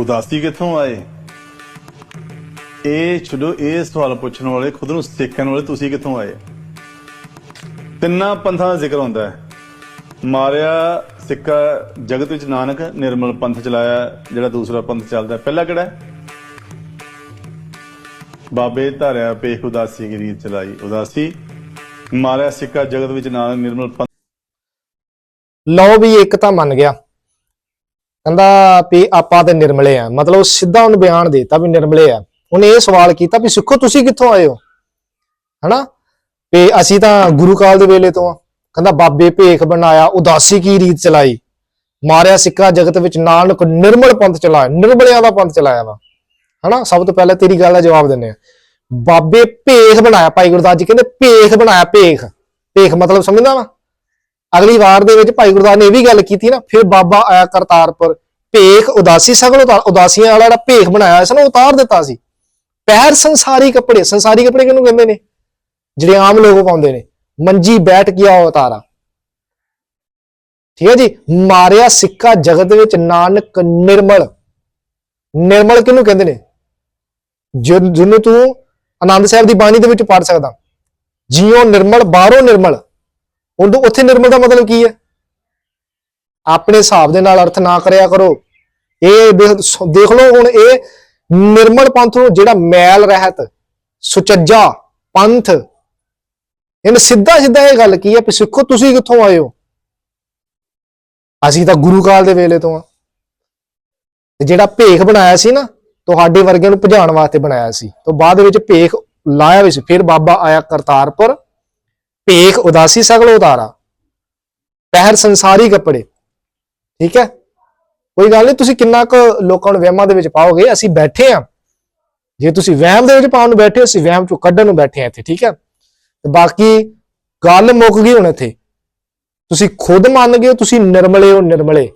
ਉਦਾਸੀ ਕਿੱਥੋਂ ਆਏ? ਇਹ ਛੱਡੋ, ਇਹ ਸਵਾਲ ਪੁੱਛਣ ਵਾਲੇ ਖੁਦ ਨੂੰ ਸਿੱਖਣ ਵਾਲੇ ਤੁਸੀਂ ਕਿੱਥੋਂ ਆਏ? ਤਿੰਨਾਂ ਪੰਥਾਂ ਦਾ ਜ਼ਿਕਰ ਹੁੰਦਾ ਹੈ। ਮਾਰਿਆ ਸਿੱਕਾ ਜਗਤ ਵਿੱਚ ਨਾਨਕ, ਨਿਰਮਲ ਪੰਥ ਚਲਾਇਆ, ਜਿਹੜਾ ਦੂਸਰਾ ਪੰਥ ਚੱਲਦਾ ਪਹਿਲਾ ਕਿਹੜਾ ਬਾਬੇ ਧਾਰਿਆ ਪੇਖ ਉਦਾਸੀ ਕੀ ਰੀਤ ਚਲਾਈ? ਉਦਾਸੀ। ਮਾਰਿਆ ਸਿੱਕਾ ਜਗਤ ਵਿੱਚ ਨਾਨਕ, ਨਿਰਮਲ ਪੰਥ। ਲਓ ਵੀ ਇੱਕ ਤਾਂ ਮੰਨ ਗਿਆ। ਕਹਿੰਦਾ ਵੀ ਆਪਾਂ ਤੇ ਨਿਰਮਲੇ ਆ। ਮਤਲਬ ਸਿੱਧਾ ਉਹਨੂੰ ਬਿਆਨ ਦੇਤਾ ਵੀ ਨਿਰਮਲੇ ਆ। ਉਹਨੇ ਇਹ ਸਵਾਲ ਕੀਤਾ ਵੀ ਸਿੱਖੋ, ਤੁਸੀਂ ਕਿੱਥੋਂ ਆਏ ਹੋ? ਹਨਾ? ਵੀ ਅਸੀਂ ਤਾਂ ਗੁਰੂ ਕਾਲ ਦੇ ਵੇਲੇ ਤੋਂ ਆ। ਕਹਿੰਦਾ ਬਾਬੇ ਭੇਖ ਬਣਾਇਆ, ਉਦਾਸੀ ਕੀ ਰੀਤ ਚਲਾਈ? ਮਾਰਿਆ ਸਿੱਕਾ ਜਗਤ ਵਿੱਚ ਨਾਨਕ ਨਿਰਮਲ ਪੰਥ ਚਲਾਇਆ, ਨਿਰਮਲਿਆਂ ਦਾ ਪੰਥ ਚਲਾਇਆ ਵਾ। ਹਨਾ? ਸਭ ਤੋਂ ਪਹਿਲਾਂ ਤੇਰੀ ਗੱਲ ਦਾ ਜਵਾਬ ਦਿੰਨੇ ਆ। ਬਾਬੇ ਭੇਖ ਬਣਾਇਆ, ਭਾਈ ਗੁਰਦਾਸ ਜੀ ਕਹਿੰਦੇ ਭੇਖ ਬਣਾਇਆ, ਭੇਖ। ਭੇਖ ਮਤਲਬ ਸਮਝਦਾ ਵਾ? ਅਗਲੀ ਵਾਰ ਦੇ ਵਿੱਚ ਭਾਈ ਗੁਰਦਾਸ ਨੇ ਇਹ ਵੀ ਗੱਲ ਕੀਤੀ ਨਾ, ਫਿਰ ਬਾਬਾ ਆਇਆ ਕਰਤਾਰਪੁਰ, ਭੇਖ ਉਦਾਸੀ, ਸਗਲ ਉਦਾਸੀਆਂ ਵਾਲਾ ਜਿਹੜਾ ਭੇਖ ਬਣਾਇਆ ਸੀ ਨਾ ਉਤਾਰ ਦਿੱਤਾ ਸੀ। ਪਹਿਰ ਸੰਸਾਰੀ ਕੱਪੜੇ ਸੰਸਾਰੀ ਕੱਪੜੇ ਕਿਹਨੂੰ ਕਹਿੰਦੇ ਨੇ? ਜਿਹੜੇ ਆਮ ਲੋਕ ਪਾਉਂਦੇ ਨੇ, ਮੰਜੀ ਬੈਠ ਗਿਆ ਉਤਾਰਾ। ਠੀਕ ਹੈ ਜੀ, ਮਾਰਿਆ ਸਿੱਕਾ ਜਗਤ ਵਿੱਚ ਨਾਨਕ ਨਿਰਮਲ। ਨਿਰਮਲ ਕਿਹਨੂੰ ਕਹਿੰਦੇ ਨੇ? ਜਿਹਨੂੰ ਤੂੰ ਆਨੰਦ ਸਾਹਿਬ ਦੀ ਬਾਣੀ ਦੇ ਵਿੱਚ ਪੜ ਸਕਦਾ। ਜਿਉ ਨਿਰਮਲ, ਬਾਹਰੋਂ ਨਿਰਮਲ। ਹੁਣ ਉਦੋਂ ਉੱਥੇ ਨਿਰਮਲ ਦਾ ਮਤਲਬ ਕੀ ਹੈ? ਆਪਣੇ ਹਿਸਾਬ ਦੇ ਨਾਲ ਅਰਥ ਨਾ ਕਰਿਆ ਕਰੋ। ਇਹ ਦੇਖ ਦੇਖ ਲਓ ਹੁਣ ਇਹ ਨਿਰਮਲ ਪੰਥ ਨੂੰ ਜਿਹੜਾ ਮੈਲ ਰਹਿਤ, ਸੁਚੱਜਾ, ਪੰਥ, ਇਹਨੇ ਸਿੱਧਾ ਸਿੱਧਾ ਇਹ ਗੱਲ ਕੀ ਹੈ ਵੀ ਸਿੱਖੋ ਤੁਸੀਂ ਕਿੱਥੋਂ ਆਏ ਹੋ? ਅਸੀਂ ਤਾਂ ਗੁਰੂ ਕਾਲ ਦੇ ਵੇਲੇ ਤੋਂ ਆ। ਤੇ ਜਿਹੜਾ ਭੇਖ ਬਣਾਇਆ ਸੀ ਨਾ, ਤੁਹਾਡੇ ਵਰਗਿਆਂ ਨੂੰ ਭਜਾਉਣ ਵਾਸਤੇ ਬਣਾਇਆ ਸੀ। ਤੋਂ ਬਾਅਦ ਵਿੱਚ ਭੇਖ ਲਾਇਆ ਵੀ ਸੀ। ਫਿਰ ਬਾਬਾ ਆਇਆ ਕਰਤਾਰਪੁਰ। ਭੇਖ ਉਦਾਸੀ ਸਗਲ ਉਤਾਰਾ ਪਹਿਰ ਸੰਸਾਰੀ ਕੱਪੜੇ ਠੀਕ ਹੈ? ਕੋਈ ਗੱਲ ਨਹੀਂ, ਤੁਸੀਂ ਕਿੰਨਾ ਕੁ ਲੋਕਾਂ ਨੂੰ ਵਹਿਮਾਂ ਦੇ ਵਿੱਚ ਪਾਓਗੇ? ਅਸੀਂ ਬੈਠੇ ਆ। ਜੇ ਤੁਸੀਂ ਵਹਿਮ ਦੇ ਵਿੱਚ ਪਾਉਣ ਨੂੰ ਬੈਠੇ ਹੋ, ਅਸੀਂ ਵਹਿਮ ਚੋਂ ਕੱਢਣ ਨੂੰ ਬੈਠੇ ਆ ਇੱਥੇ, ਠੀਕ ਹੈ? ਤੇ ਬਾਕੀ ਗੱਲ ਮੁੱਕ ਗਈ ਹੁਣ ਇੱਥੇ। ਤੁਸੀਂ ਖੁਦ ਮੰਨ ਗਏ ਤੁਸੀਂ ਨਿਰਮਲੇ ਹੋ, ਨਿਰਮਲੇ।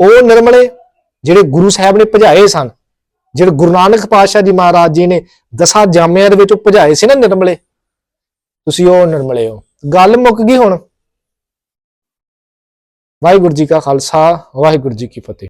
ਉਹ ਨਿਰਮਲੇ ਜਿਹੜੇ ਗੁਰੂ ਸਾਹਿਬ ਨੇ ਭਜਾਏ ਸਨ, ਜਿਹੜੇ ਗੁਰੂ ਨਾਨਕ ਪਾਤਸ਼ਾਹ ਜੀ ਮਹਾਰਾਜ ਜੀ ਨੇ ਦਸਾਂ ਜਾਮਿਆਂ ਦੇ ਵਿੱਚ ਉਹ ਭਜਾਏ ਸੀ ਨਾ ਨਿਰਮਲੇ। ਤੁਸੀਂ ਉਹ ਨਿਰਮਲੇ ਹੋ। ਗੱਲ ਮੁੱਕ ਗਈ ਹੁਣ। ਵਾਹਿਗੁਰੂ ਜੀ ਕਾ ਖਾਲਸਾ, ਵਾਹਿਗੁਰੂ ਜੀ ਕੀ ਫਤਿਹ।